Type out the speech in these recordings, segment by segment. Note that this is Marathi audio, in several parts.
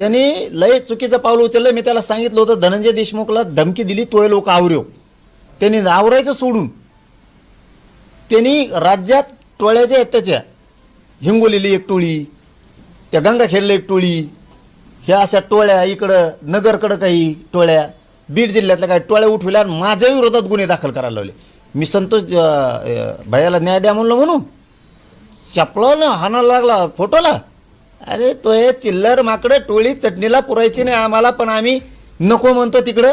त्यांनी लय चुकीचं पाऊल उचललं. मी त्याला सांगितलं होतं धनंजय देशमुखला धमकी दिली तोय लोक आवऱ्यो त्यांनी आवरायचं सोडून. त्यांनी राज्यात टोळ्याच्या आहेत त्याच्या हिंगोलीली एक टोळी त्या गंगाखेडला एक टोळी ह्या अशा टोळ्या इकडं नगरकडं काही टोळ्या बीड जिल्ह्यातल्या काही टोळ्या उठविल्या आणि माझ्या विरोधात गुन्हे दाखल करायला लावले. मी संतोष भैयाला न्याय द्या म्हणलं म्हणून. चपलावलं हाणायला लागला फोटोला. अरे तो हे चिल्लर माकडं टोळी चटणीला पुरायची नाही आम्हाला पण आम्ही नको म्हणतो तिकडं.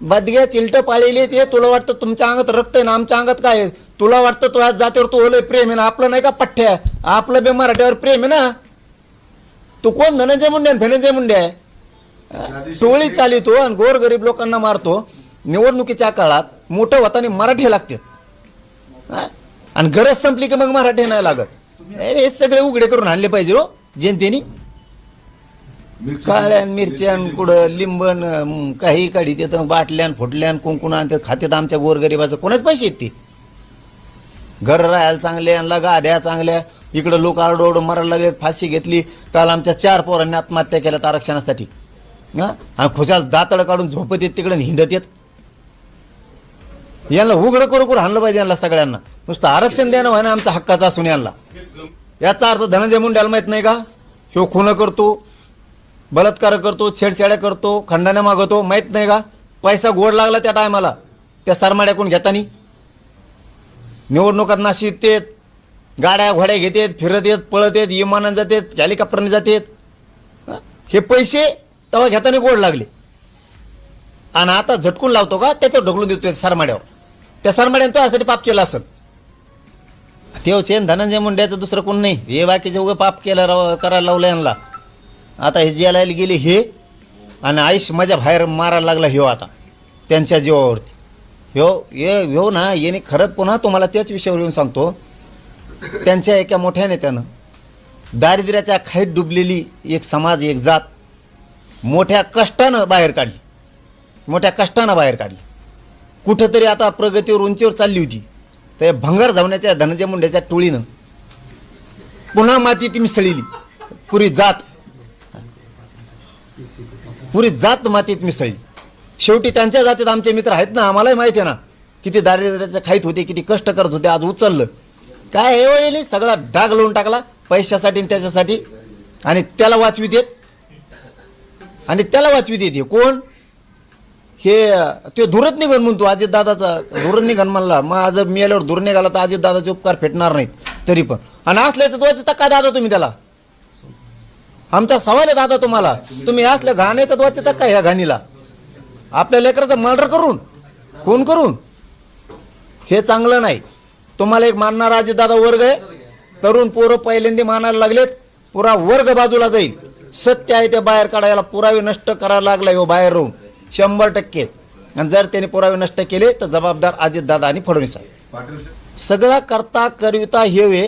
बदग्या चिलट पाळलेली ते तुला वाटतं तुमच्या अंगात रक्त आहे ना? आमच्या अंगात काय आहे? तुला वाटतं तो आज जातीवर तू ओलय प्रेम आहे ना? आपलं नाही का पठ्ठ्या? आपलं बे मराठ्यावर प्रेम आहे ना? तू कोण? धनंजय मुंडे आणि धनंजय मुंडे आहे? टोळी चालितो आणि गोरगरीब लोकांना मारतो. निवडणुकीच्या काळात मोठं होताना मराठी लागतात? आणि गरज संपली की मग मराठी नाही लागत. अरे हे सगळे उघडे करून आणले पाहिजे हो जनतेनी. काळ्यान मिरच्यान कुठं लिंबन अं, काही काढी तिथं बाटल्यान फुटल्यान कुंकुण आणतात खात्यात आमच्या गोरगरिबाचं. कोणाच पैसे आहेत ते? घर राहायला चांगले यांना गाद्या चांगल्या. इकडं लोक आरडोड मरायला लागलेत फाशी घेतली. काल आमच्या चार पोरांनी आत्महत्या केल्यात आरक्षणासाठी. हा? आणि खुशाल दातड काढून झोपत येत तिकडे हिंडत येत. यांना उघडं करू करू हाणलं पाहिजे यांना सगळ्यांना. नुसतं आरक्षण देणं व्हाय ना हक्काचा असून यांना. याचा अर्थ धनंजय मुंड्याला माहीत नाही का? ह्यो खून करतो बलात्कार करतो छेडछाड्या करतो खंडाने मागवतो माहीत नाही का? पैसा गोड लागला त्या टायमाला त्या सरमाड्याकडून घेतानी. निवडणुकात नाशित येत गाड्या घोड्या घेतात फिरत येत पळत येत विमानानं जातात हेलिकॉप्टरने जातात. हे? पैसे तेव्हा घेताना गोड लागले. आणि आता झटकून लावतो का? त्याच्यावर ढकलून देतो सरमाड्यावर. त्या सरमाड्यानं तो यासाठी पाप केला असेल. तेव चेन धनंजय मुंड्याचं दुसरं कोण नाही. हे बाकीचे उगं पाप केलं राव करायला लावलं यांना. आता हे जेलायला गेले हे आणि आयुष माझ्या बाहेर मारायला लागला ह्यो आता त्यांच्या जीवावरती. ह्यो हे ह्यो ना याने खरंच पुन्हा तुम्हाला त्याच विषयावर येऊन सांगतो. त्यांच्या एका मोठ्या नेत्यानं दारिद्र्याच्या खाईत डुबलेली एक समाज एक जात मोठ्या कष्टानं बाहेर काढली. मोठ्या कष्टानं बाहेर काढली. कुठंतरी आता प्रगतीवर उंचीवर चालली होती. तर भंगार धावण्याच्या धनंजय मुंड्याच्या टोळीनं पुन्हा मातीत मिसळली. पुरी जात. पुरी जात मातीत मिसळली. शेवटी त्यांच्या जातीत आमचे मित्र आहेत ना आम्हालाही माहिती आहे ना किती दारिद्र्याच्या खाईत होते किती कष्ट करत होते आज उचललं. काय हे वळले सगळा डाग लावून टाकला पैशासाठी आणि त्याच्यासाठी. आणि त्याला वाचवी देत. आणि त्याला वाचवी देते कोण? हे ते धुरत निघन म्हणतो अजित दादाचा धुरत निघन म्हणला. मग जर मेल्यावर धुर निघाला तर अजित दादाचे उपकार फेटणार नाहीत तरी पण. आणि असल्याचं दोच काय दादा तुम्ही त्याला. आमचा सवाल आहे दादा तुम्हाला. तुम्ही असल्या घाण्याचा दोच टक्का ह्या घाणीला. आपल्या लेकराचं मर्डर करून खून करून. हे चांगलं नाही. तुम्हाला एक मानणारा अजित दादा वर्ग आहे. तरुण पोरं पहिल्यांदा मानायला लागलेत. पुरा वर्ग बाजूला जाईल. सत्य आहे ते बाहेर काढायला. पुरावे नष्ट करायला लागला हो बाहेर राहून. शंभर टक्के. आणि जर त्यांनी पुरावे नष्ट केले तर जबाबदार अजित दादा आणि फडणवीस आहे सगळा करता करविता हे वे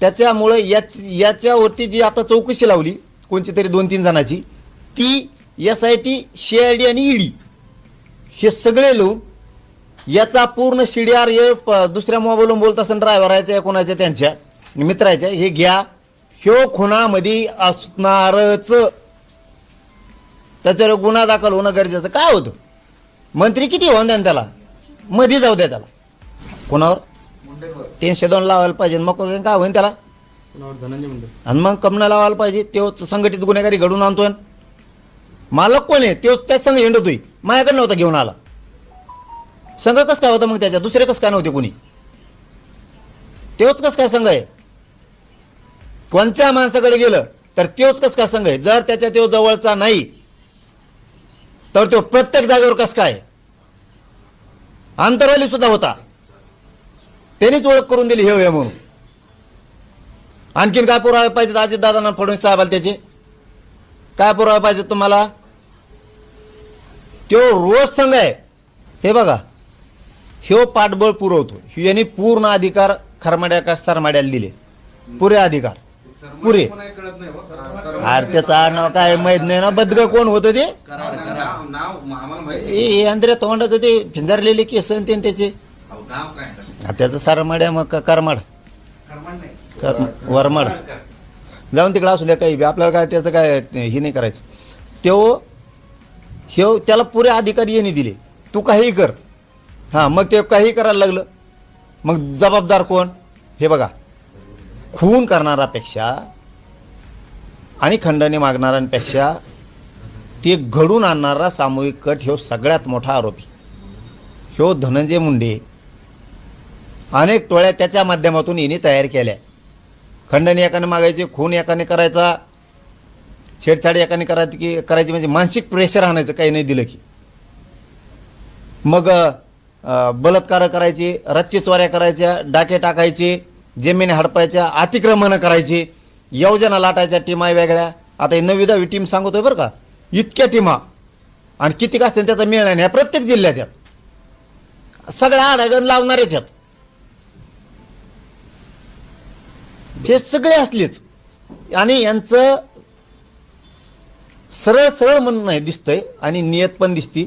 त्याच्यामुळे याच याच्यावरती जी आता चौकशी लावली कोणती तरी दोन तीन जणांची ती S I T C I D आणि ईडी हे सगळे लोक याचा पूर्ण शिडियार हे प- दुसऱ्या मोबाईलवरून बोलत असेल ड्रायव्हराच्या कोणाच्या त्यांच्या मित्राच्या हे घ्या. ह्यो खुणामध्ये असणारच. त्याच्यावर गुन्हा दाखल होणं गरजेचं काय होतं? मंत्री किती होऊन द्या त्याला? मध्ये जाऊ द्या त्याला. कोणावर? तीनशे दोन लावायला पाहिजे. मग काय होईन त्याला? आणि मग कमना लावायला पाहिजे. तेव्हाच संघटित गुन्हेगारी घडून आणतोय. मालक कोण आहे? तेव्हाच त्याच संघ हिंडतोय. माझ्याकडे नव्हता घेऊन आला. संघ कसं काय होता मग त्याच्या दुसरे कसं काय नव्हते कोणी? तेव्हाच कसं काय संघ आहे? कोणत्या माणसाकडे गेलं तर तेव्हाच कसं काय संघ आहे? जर त्याच्या तेव्हा जवळचा नाही तर तो प्रत्येक जागेवर कसं काय? आंतरवाली सुद्धा होता. त्यांनीच ओळख करून दिली हे हे म्हणून. आणखीन काय पुरावे पाहिजेत? अजित दादांना फडणवीस साहेबाला त्याचे. काय पुरावे पाहिजेत तुम्हाला? तो रोज संघ आहे. हे बघा. ह्यो पाठबळ पुरवतो. यांनी पूर्ण अधिकार खरमाड्या का सरमाड्याला दिले. पुरे अधिकार. पुरे. हो. अरे त्याचं नाव काय माहीत नाही ना. बदग कोण होतं ते? ए अंधऱ्या तोंडाचं ते फिंजारलेले केस आणि ते त्याचे. अहो, नाव काय आ, त्याचं सरमाड्या मग का करमाड कर वरमाड. जाऊन तिकडे असू द्या काही बी. आपल्याला काय त्याचं काय हे नाही करायचं. तो ह्यो त्याला पुरे अधिकार येणे दिले. तू काही कर. हां मग ते काही करायला लागलं. मग जबाबदार कोण? हे बघा. खून करणारापेक्षा आणि खंडणी मागणाऱ्यांपेक्षा ते घडून आणणारा सामूहिक कट ह्यो सगळ्यात मोठा आरोपी. ह्यो धनंजय मुंडे अनेक टोळ्या त्याच्या माध्यमातून हिने तयार केल्या. खंडन एकाने मागायचे खून एकाने करायचा छेडछाड एकाने करायची की करायची म्हणजे मानसिक प्रेशर आणायचं काही नाही दिलं की. मग बलात्कार करायचे रच्चे चोऱ्या करायच्या डाके टाकायचे जमिनी हडपायच्या अतिक्रमणं करायची योजना लाटायच्या टीमा वेगळ्या. आता हे नवी दहावी टीम सांगतोय बरं का. इतक्या टीमा. आणि किती असते त्याचा मेळ नाही प्रत्येक जिल्ह्यात आहेत. सगळ्या आडागण लावणारेच आहेत. हे सगळे असलेच. आणि यांचं सरळ सरळ म्हणणं नाही दिसतंय आणि नियत पण दिसती.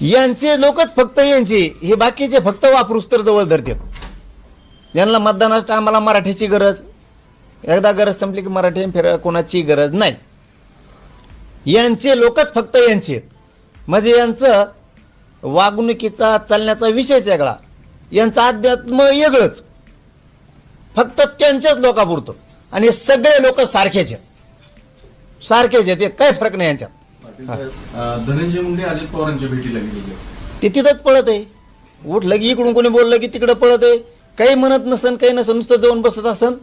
यांचे लोकच फक्त यांचे हे बाकीचे फक्त वापरूस तर जवळ धरतात यांना मतदानाच्या आम्हाला मराठीची गरज. एकदा गरज संपली की मराठी फिर कोणाची गरज नाही. यांचे लोकच फक्त यांचे आहेत. म्हणजे यांचं वागणुकीचा चालण्याचा विषयच वेगळा. यांचं अध्यात्म वेगळंच. फक्त त्यांच्याच लोकापुरतं. आणि सगळे लोक सारखेच आहेत. सारखेच आहेत. काही फरक नाही यांच्यात. धनंजय मुंडे अजित पवारांच्या भेटीला गेलेले ते तिथंच पळत आहे. उठलं की इकडून कोणी बोललं की तिकडं पळत आहे. काही म्हणत नसन काही नसन नुसतं जाऊन बसत असन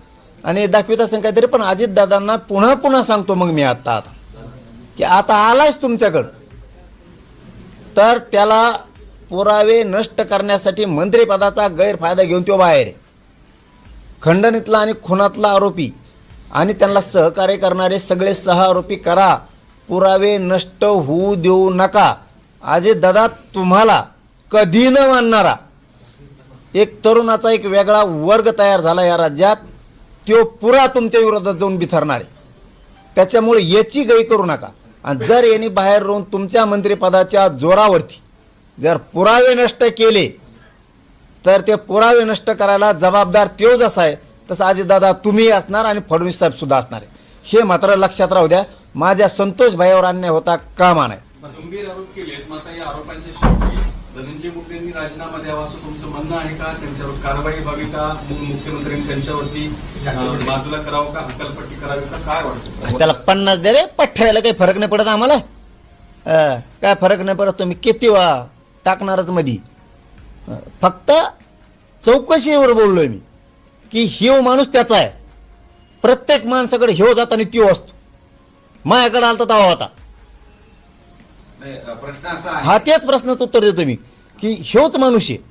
आणि दाखवित असन काहीतरी. पण अजितदादांना पुन्हा पुन्हा सांगतो मग मी आत्ता आता. की आता आलायच तुमच्याकडं. तर त्याला पुरावे नष्ट करण्यासाठी मंत्रिपदाचा गैरफायदा घेऊन तो बाहेर आहे. खंडणीतला आणि खुनातला आरोपी आणि त्यांना सहकार्य करणारे सगळे सहा आरोपी करा. पुरावे नष्ट होऊ देऊ नका. आजे दादा तुम्हाला कधी न मानणारा एक तरुणाचा एक वेगळा वर्ग तयार झाला या राज्यात. तो पुरा तुमच्या विरोधात जाऊन बिथरणार आहे. त्याच्यामुळे याची गई करू नका. आणि जर यांनी बाहेर राहून तुमच्या मंत्रिपदाच्या जोरावरती जर पुरावे नष्ट केले तर ते पुरावे नष्ट करायला जबाबदार तो जसा आहे तसं अजितदादा तुम्ही असणार आणि फडणवीस साहेब सुद्धा असणार आहे. हे मात्र लक्षात राहू द्या माझ्या संतोष भाईवर अन्याय होता कामा नाही धनंजय मुंडेंनी राजीनामा द्यावा असं तुमचं म्हणणं आहे का? त्यांच्यावर कारवाई व्हावी का? मुख्यमंत्र्यांनी त्यांच्यावरती बाजूला करावं का? हकालपट्टी करावी का? काय वाटतं? त्याला पन्नास दे रे पठ्ठ्याला काही फरक नाही पडत आम्हाला. काय फरक नाही पडत तुम्ही किती वा टाकणारच मधी. फक्त चौकशीवर बोललोय मी की ह्यो माणूस त्याचा आहे. प्रत्येक माणसाकडे ह्यो जात आणि त्यो असतो. माझ्याकडे आलता तेव्हा होता. प्रश्न हा त्याच प्रश्नाचं उत्तर देतो मी. की ह्योच माणूस आहे